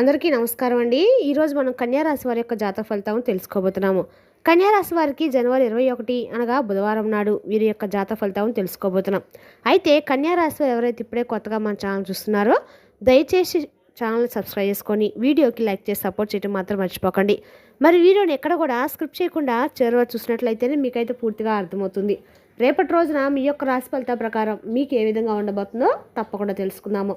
అందరికీ నమస్కారం అండి. ఈరోజు మనం కన్యారాశి వారి యొక్క జాతక ఫలితం తెలుసుకోబోతున్నాము. కన్యారాశి వారికి జనవరి ఇరవై ఒకటి అనగా బుధవారం నాడు వీరి యొక్క జాతక ఫలితం తెలుసుకోబోతున్నాం. అయితే కన్యారాశి వారు ఎవరైతే ఇప్పుడే కొత్తగా మన ఛానల్ చూస్తున్నారో దయచేసి ఛానల్ సబ్స్క్రైబ్ చేసుకొని వీడియోకి లైక్ చేసి సపోర్ట్ చేయడం మాత్రం మర్చిపోకండి. మరి వీడియోని ఎక్కడ కూడా స్క్రిప్ట్ చేయకుండా చేరువ చూసినట్లయితేనే మీకైతే పూర్తిగా అర్థమవుతుంది. రేపటి రోజున మీ యొక్క రాశి ఫలితం ప్రకారం మీకు ఏ విధంగా ఉండబోతుందో తప్పకుండా తెలుసుకుందాము.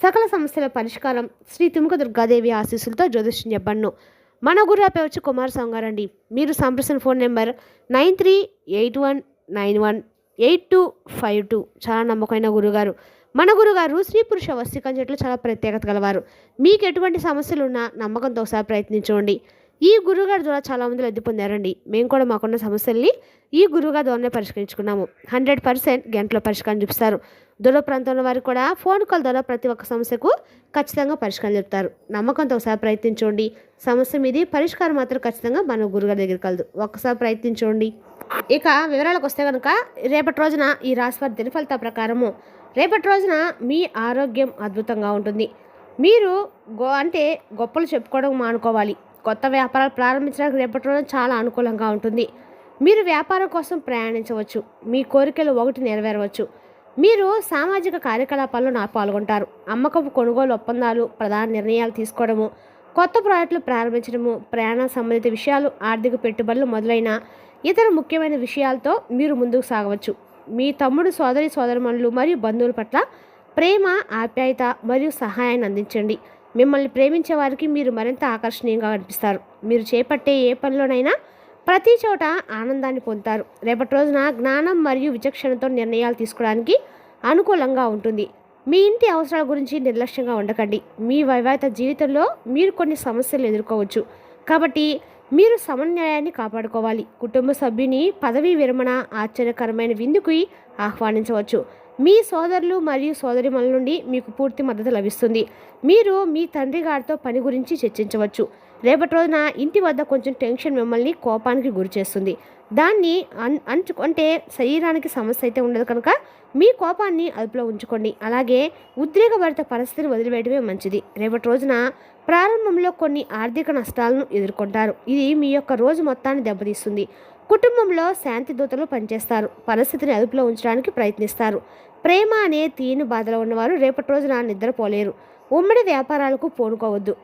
సకల సమస్యల పరిష్కారం శ్రీ తుముక దుర్గాదేవి ఆశీస్సులతో జ్యోతిష్యం చెప్పండు. మన గురు ఆపే వచ్చి కుమార్ సంగారండి మీరు సంప్రసన phone number nine three eight one nine one eight two five two. చాలా నమ్మకమైన గురుగారు. మన గురుగారు స్త్రీ పురుష వస్తీకం చెట్లు చాలా ప్రత్యేకత గలవారు. మీకు ఎటువంటి సమస్యలు ఉన్నా నమ్మకంతో ఒకసారి ప్రయత్నించండి. ఈ గురువుగారి ద్వారా చాలామంది లబ్ధి పొందారండి. మేము కూడా మాకున్న సమస్యల్ని ఈ గురుగారి ద్వారానే పరిష్కరించుకున్నాము. హండ్రెడ్ పర్సెంట్ గంటలో పరిష్కారం చూపిస్తారు. దూర ప్రాంతంలో వారికి కూడా ఫోన్ కాల్ ద్వారా ప్రతి ఒక్క సమస్యకు ఖచ్చితంగా పరిష్కారం చెప్తారు. నమ్మకంతో ఒకసారి ప్రయత్నించండి. సమస్య మీది పరిష్కారం మాత్రం ఖచ్చితంగా మన గురుగారి దగ్గర కలదు ఒక్కసారి ప్రయత్నించండి. ఇక వివరాలకు వస్తే కనుక రేపటి రోజున ఈ రాశివారి దిన ప్రకారము. రేపటి రోజున మీ ఆరోగ్యం అద్భుతంగా ఉంటుంది. మీరు గో అంటే గొప్పలు చెప్పుకోవడం మానుకోవాలి. కొత్త వ్యాపారాలు ప్రారంభించడానికి రేపటి రోజు చాలా అనుకూలంగా ఉంటుంది. మీరు వ్యాపారం కోసం ప్రయాణించవచ్చు. మీ కోరికలు ఒకటి నెరవేరవచ్చు. మీరు సామాజిక కార్యకలాపాల్లో నా పాల్గొంటారు. అమ్మకపు కొనుగోలు ఒప్పందాలు ప్రధాన నిర్ణయాలు తీసుకోవడము కొత్త ప్రాజెక్టులు ప్రారంభించడము ప్రయాణ సంబంధిత విషయాలు ఆర్థిక పెట్టుబడులు మొదలైన ఇతర ముఖ్యమైన విషయాలతో మీరు ముందుకు సాగవచ్చు. మీ తమ్ముడు సోదరి సోదరుమణులు మరియు బంధువుల పట్ల ప్రేమ ఆప్యాయత మరియు సహాయాన్ని అందించండి. మిమ్మల్ని ప్రేమించే వారికి మీరు మరింత ఆకర్షణీయంగా కనిపిస్తారు. మీరు చేపట్టే ఏ పనిలోనైనా ప్రతి చోట ఆనందాన్ని పొందుతారు. రేపటి రోజున జ్ఞానం మరియు విచక్షణతో నిర్ణయాలు తీసుకోవడానికి అనుకూలంగా ఉంటుంది. మీ ఇంటి అవసరాల గురించి నిర్లక్ష్యంగా ఉండకండి. మీ వైవాహిత జీవితంలో మీరు కొన్ని సమస్యలు ఎదుర్కోవచ్చు. కాబట్టి మీరు సమన్వయాన్ని కాపాడుకోవాలి. కుటుంబ సభ్యుని పదవీ విరమణ ఆశ్చర్యకరమైన విందుకు ఆహ్వానించవచ్చు. మీ సోదరులు మరియు సోదరిమల నుండి మీకు పూర్తి మద్దతు లభిస్తుంది. మీరు మీ తండ్రి గారితో పని గురించి చర్చించవచ్చు. రేపటి రోజున ఇంటి వద్ద కొంచెం టెన్షన్ మిమ్మల్ని కోపానికి గురి చేస్తుంది. దాన్ని అన్ అంచుకుంటే శరీరానికి సమస్య అయితే ఉండదు కనుక మీ కోపాన్ని అదుపులో ఉంచుకోండి. అలాగే ఉద్రేకభరిత పరిస్థితిని వదిలివేయడమే మంచిది. రేపటి రోజున ప్రారంభంలో కొన్ని ఆర్థిక నష్టాలను ఎదుర్కొంటారు. ఇది మీ యొక్క రోజు మొత్తాన్ని దెబ్బతీస్తుంది. కుటుంబంలో శాంతి దూతలు పనిచేస్తారు. పరిస్థితిని అదుపులో ఉంచడానికి ప్రయత్నిస్తారు. ప్రేమ అనే తీను బాధలో ఉన్నవారు రేపటి రోజున నిద్రపోలేరు. ఉమ్మడి వ్యాపారాలకు పూనుకోవద్దు.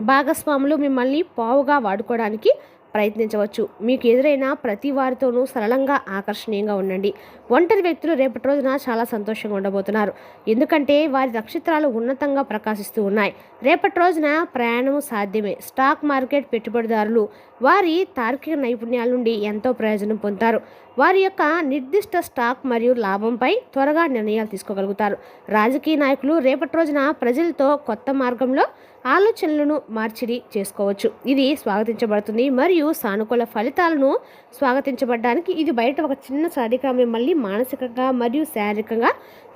భాగస్వాములు మిమ్మల్ని పావుగా వాడుకోవడానికి ప్రయత్నించవచ్చు. మీకు ఎదురైన ప్రతి వారితోనూ సరళంగా ఆకర్షణీయంగా ఉండండి. ఒంటరి వ్యక్తులు రేపటి రోజున చాలా సంతోషంగా ఉండబోతున్నారు. ఎందుకంటే వారి నక్షత్రాలు ఉన్నతంగా ప్రకాశిస్తూ ఉన్నాయి. రేపటి రోజున ప్రయాణం సాధ్యమే. స్టాక్ మార్కెట్ పెట్టుబడిదారులు వారి తార్కిక నైపుణ్యాల నుండి ఎంతో ప్రయోజనం పొందుతారు. వారి యొక్క నిర్దిష్ట స్టాక్ మరియు లాభంపై త్వరగా నిర్ణయాలు తీసుకోగలుగుతారు. రాజకీయ నాయకులు రేపటి రోజున ప్రజలతో కొత్త మార్గంలో ఆలోచనలను మార్చిడి చేసుకోవచ్చు. ఇది స్వాగతించబడుతుంది. మరియు సానుకూల ఫలితాలను స్వాగతించబడడానికి ఇది బయట ఒక చిన్న సడిగా మిమ్మల్ని మానసికంగా మరియు శారీరకంగా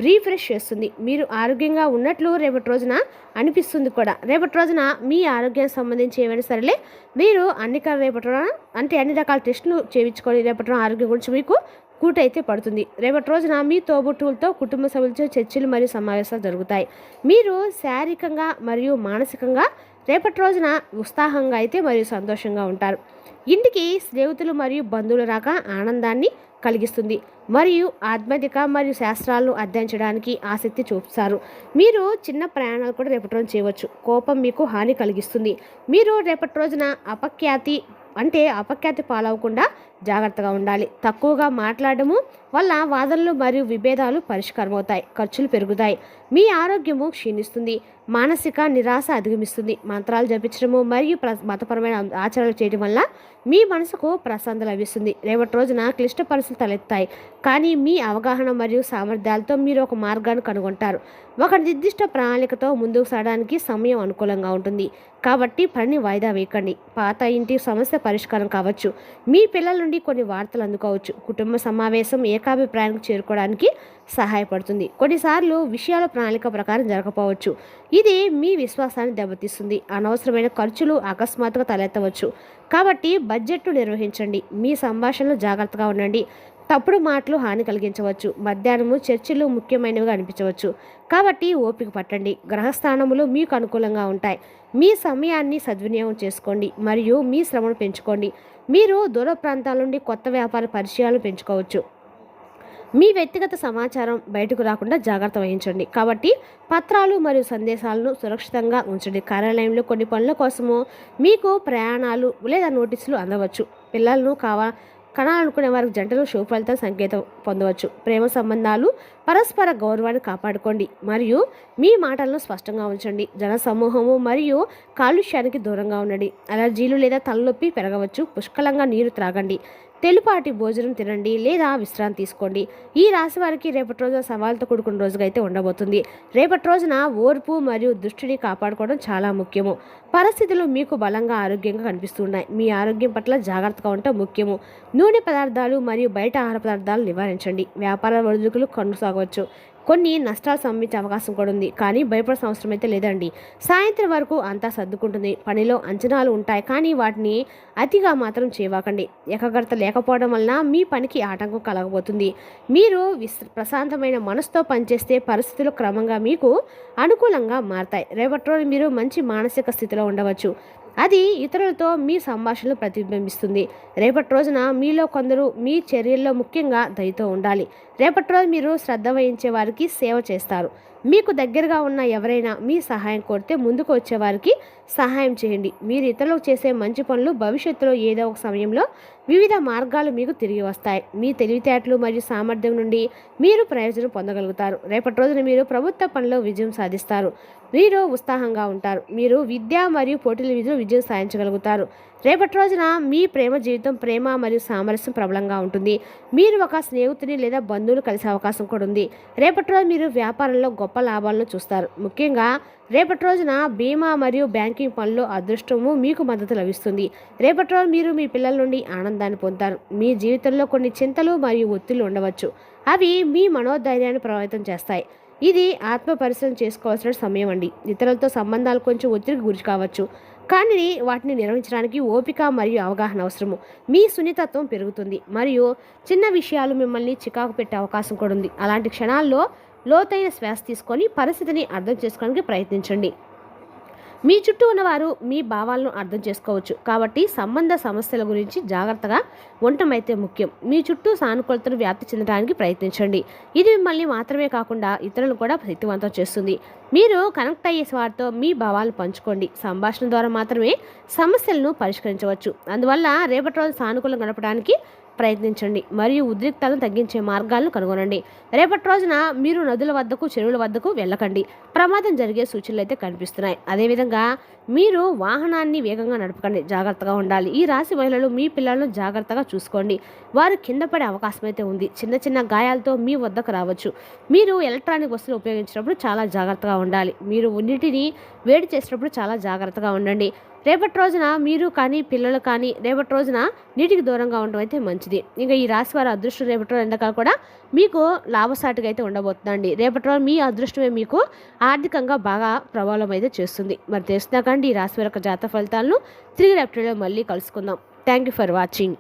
రీఫ్రెష్ చేస్తుంది. మీరు ఆరోగ్యంగా ఉన్నట్లు రేపటి రోజున అనిపిస్తుంది కూడా. రేపటి రోజున మీ ఆరోగ్యానికి సంబంధించి ఏమైనా సరేలే మీరు అన్ని రేపటి రోజున అంటే అన్ని రకాల టెస్టులు చేయించుకొని రేపటి రోజున ఆరోగ్యం గురించి మీకు కూట అయితే పడుతుంది. రేపటి రోజున మీ తోబుట్టువులతో కుటుంబ సభ్యులతో చర్చలు మరియు సమావేశాలు జరుగుతాయి. మీరు శారీరకంగా మరియు మానసికంగా రేపటి రోజున ఉత్సాహంగా అయితే మరియు సంతోషంగా ఉంటారు. ఇంటికి స్నేహితులు మరియు బంధువుల రాక ఆనందాన్ని కలిగిస్తుంది. మరియు ఆధ్యాత్మిక మరియు శాస్త్రాలను అధ్యయించడానికి ఆసక్తి చూపుతారు. మీరు చిన్న ప్రయాణాలు కూడా రేపటి రోజు చేయవచ్చు. కోపం మీకు హాని కలిగిస్తుంది. మీరు రేపటి రోజున అపఖ్యాతి అంటే అపఖ్యాతి పాలవకుండా జాగ్రత్తగా ఉండాలి. తక్కువగా మాట్లాడము వల్ల వాదనలు మరియు విభేదాలు పరిష్కారమవుతాయి. ఖర్చులు పెరుగుతాయి. మీ ఆరోగ్యము క్షీణిస్తుంది. మానసిక నిరాశ అధిగమిస్తుంది. మంత్రాలు జపించడము మరియు ప్ర మతపరమైన ఆచరణలు చేయడం వల్ల మీ మనసుకు ప్రశాంత లభిస్తుంది. రేపటి రోజున క్లిష్ట పరిస్థితులు తలెత్తాయి. కానీ మీ అవగాహన మరియు సామర్థ్యాలతో మీరు ఒక మార్గాన్ని కనుగొంటారు. ఒక నిర్దిష్ట ప్రణాళికతో ముందుకు సాగడానికి సమయం అనుకూలంగా ఉంటుంది. కాబట్టి పనిని వాయిదా వేయకండి. పాత ఇంటి సమస్య పరిష్కారం కావచ్చు. మీ పిల్లల నుండి కొన్ని వార్తలు అందుకోవచ్చు. కుటుంబ సమావేశం ఏకాభిప్రాయానికి చేరుకోవడానికి సహాయపడుతుంది. కొన్నిసార్లు విషయాల ప్రణాళిక ప్రకారం జరగకపోవచ్చు. ఇది మీ విశ్వాసాన్ని దెబ్బతీస్తుంది. అనవసరమైన ఖర్చులు అకస్మాత్తుగా తలెత్తవచ్చు. కాబట్టి బడ్జెట్ను నిర్వహించండి. మీ సంభాషణలు జాగ్రత్తగా ఉండండి. తప్పుడు మాటలు హాని కలిగించవచ్చు. మధ్యాహ్నము చర్చలు ముఖ్యమైనవిగా అనిపించవచ్చు. కాబట్టి ఓపిక పట్టండి. గ్రహస్థానములు మీకు అనుకూలంగా ఉంటాయి. మీ సమయాన్ని సద్వినియోగం చేసుకోండి. మరియు మీ శ్రమను పెంచుకోండి. మీరు దూర ప్రాంతాల నుండి కొత్త వ్యాపార పరిచయాలు పెంచుకోవచ్చు. మీ వ్యక్తిగత సమాచారం బయటకు రాకుండా జాగ్రత్త వహించండి. కాబట్టి పత్రాలు మరియు సందేశాలను సురక్షితంగా ఉంచండి. కార్యాలయంలో కొన్ని పనుల కోసము మీకు ప్రయాణాలు లేదా నోటీసులు అందవచ్చు. పిల్లలను కావా కనాలనుకునే వారికి జంటలు శుభ ఫలితం సంకేతం పొందవచ్చు. ప్రేమ సంబంధాలు పరస్పర గౌరవాన్ని కాపాడుకోండి మరియు మీ మాటలను స్పష్టంగా ఉంచండి. జన సమూహము మరియు కాలుష్యానికి దూరంగా ఉండండి. అలర్జీలు లేదా తలనొప్పి పెరగవచ్చు. పుష్కలంగా నీరు త్రాగండి. తెలుపాటి భోజనం తినండి లేదా విశ్రాంతి తీసుకోండి. ఈ రాశి వారికి రేపటి రోజున సవాల్తో కూడుకున్న రోజుగా అయితే ఉండబోతుంది. రేపటి రోజున ఓర్పు మరియు దృష్టిని కాపాడుకోవడం చాలా ముఖ్యము. పరిస్థితులు మీకు బలంగా ఆరోగ్యంగా కనిపిస్తున్నాయి. మీ ఆరోగ్యం పట్ల జాగ్రత్తగా ఉండటం ముఖ్యము. నూనె పదార్థాలు మరియు బయట ఆహార పదార్థాలు నివారించండి. వ్యాపార ఒడిదుడుకులు కొనసాగవచ్చు కొన్ని నష్టాలు సంభవించే అవకాశం కూడా ఉంది. కానీ భయపడాల్సిన అవసరం అయితే లేదండి. సాయంత్రం వరకు అంతా సర్దుకుంటుంది. పనిలో అంచనాలు ఉంటాయి. కానీ వాటిని అతిగా మాత్రం చేయవాకండి. ఏకాగ్రత లేకపోవడం వలన మీ పనికి ఆటంకం కలగబోతుంది. మీరు విస్ ప్రశాంతమైన మనసుతో పనిచేస్తే పరిస్థితులు క్రమంగా మీకు అనుకూలంగా మారతాయి. రేపటి రోజు మీరు మంచి మానసిక స్థితిలో ఉండవచ్చు. అది ఇతరులతో మీ సంభాషణలు ప్రతిబింబిస్తుంది. రేపటి రోజున మీలో కొందరు మీ చర్యల్లో ముఖ్యంగా దయతో ఉండాలి. రేపటి రోజు మీరు శ్రద్ధ వహించే వారికి సేవ చేస్తారు. మీకు దగ్గరగా ఉన్న ఎవరైనా మీ సహాయం కోరితే ముందుకు వచ్చేవారికి సహాయం చేయండి. మీరు ఇతరులకు చేసే మంచి పనులు భవిష్యత్తులో ఏదో ఒక సమయంలో వివిధ మార్గాలు మీకు తిరిగి వస్తాయి. మీ తెలివితేటలు మరియు సామర్థ్యం నుండి మీరు ప్రయోజనం పొందగలుగుతారు. రేపటి రోజున మీరు ప్రభుత్వ పనిలో విజయం సాధిస్తారు. మీరు ఉత్సాహంగా ఉంటారు. మీరు విద్య మరియు పోటీల విధులు విజయం సాధించగలుగుతారు. రేపటి రోజున మీ ప్రేమ జీవితం ప్రేమ మరియు సామరస్యం ప్రబలంగా ఉంటుంది. మీరు ఒక స్నేహితుని లేదా బంధువులు కలిసే అవకాశం కూడా ఉంది. రేపటి రోజు మీరు వ్యాపారంలో గొప్ప లాభాలను చూస్తారు. ముఖ్యంగా రేపటి రోజున బీమా మరియు బ్యాంకింగ్ పనుల్లో అదృష్టము మీకు మద్దతు లభిస్తుంది. రేపటి రోజు మీరు మీ పిల్లల నుండి ఆనందం ఆనందాన్ని పొందుతారు. మీ జీవితంలో కొన్ని చింతలు మరియు ఒత్తిళ్ళు ఉండవచ్చు. అవి మీ మనోధైర్యాన్ని ప్రభావితం చేస్తాయి. ఇది ఆత్మ పరిశ్రమ చేసుకోవాల్సిన సమయం అండి. ఇతరులతో సంబంధాలు కొంచెం ఒత్తిడికి గురి కావచ్చు. కానీ వాటిని నిర్వహించడానికి ఓపిక మరియు అవగాహన అవసరము. మీ సున్నితత్వం పెరుగుతుంది. మరియు చిన్న విషయాలు మిమ్మల్ని చికాకు పెట్టే అవకాశం కూడా ఉంది. అలాంటి క్షణాల్లో లోతైన శ్వాస తీసుకొని పరిస్థితిని అర్థం చేసుకోవడానికి ప్రయత్నించండి. మీ చుట్టూ ఉన్నవారు మీ భావాలను అర్థం చేసుకోవచ్చు. కాబట్టి సంబంధ సమస్యల గురించి జాగ్రత్తగా ఉండటం అయితే ముఖ్యం. మీ చుట్టూ సానుకూలతను వ్యాప్తి చెందడానికి ప్రయత్నించండి. ఇది మిమ్మల్ని మాత్రమే కాకుండా ఇతరులను కూడా శక్తివంతం చేస్తుంది. మీరు కనెక్ట్ అయ్యే వారితో మీ భావాలు పంచుకోండి. సంభాషణ ద్వారా మాత్రమే సమస్యలను పరిష్కరించవచ్చు. అందువల్ల రేపటి రోజు సానుకూలం గడపడానికి ప్రయత్నించండి. మరియు ఉద్రిక్తలను తగ్గించే మార్గాలను కనుగొనండి. రేపటి రోజున మీరు నదుల వద్దకు చెరువుల వద్దకు వెళ్ళకండి. ప్రమాదం జరిగే సూచనలు అయితే కనిపిస్తున్నాయి. అదేవిధంగా మీరు వాహనాన్ని వేగంగా నడపకండి. జాగ్రత్తగా ఉండాలి. ఈ రాశి మహిళలు మీ పిల్లలను జాగ్రత్తగా చూసుకోండి. వారు కింద పడే అవకాశం అయితే ఉంది. చిన్న చిన్న గాయాలతో మీ వద్దకు రావచ్చు. మీరు ఎలక్ట్రానిక్ వస్తువులు ఉపయోగించినప్పుడు చాలా జాగ్రత్తగా ఉండాలి. మీరు ఉన్నిటిని వేడి చేసినప్పుడు చాలా జాగ్రత్తగా ఉండండి. రేపటి రోజున మీరు కానీ పిల్లలు కానీ రేపటి రోజున నీటికి దూరంగా ఉండడం అయితే మంచిది. ఇంకా ఈ రాశి వారి అదృష్టం రేపటి రోజు ఎండకాలు కూడా మీకు లాభసాటిగా అయితే ఉండబోతుందండి. రేపటి రోజు మీ అదృష్టమే మీకు ఆర్థికంగా బాగా ప్రభావం అయితే చేస్తుంది. మరి తెలుసునా కానీ ఈ రాశి వారి యొక్క జాత ఫలితాలను తిరిగి రేపటిలో మళ్ళీ కలుసుకుందాం. Thank you for watching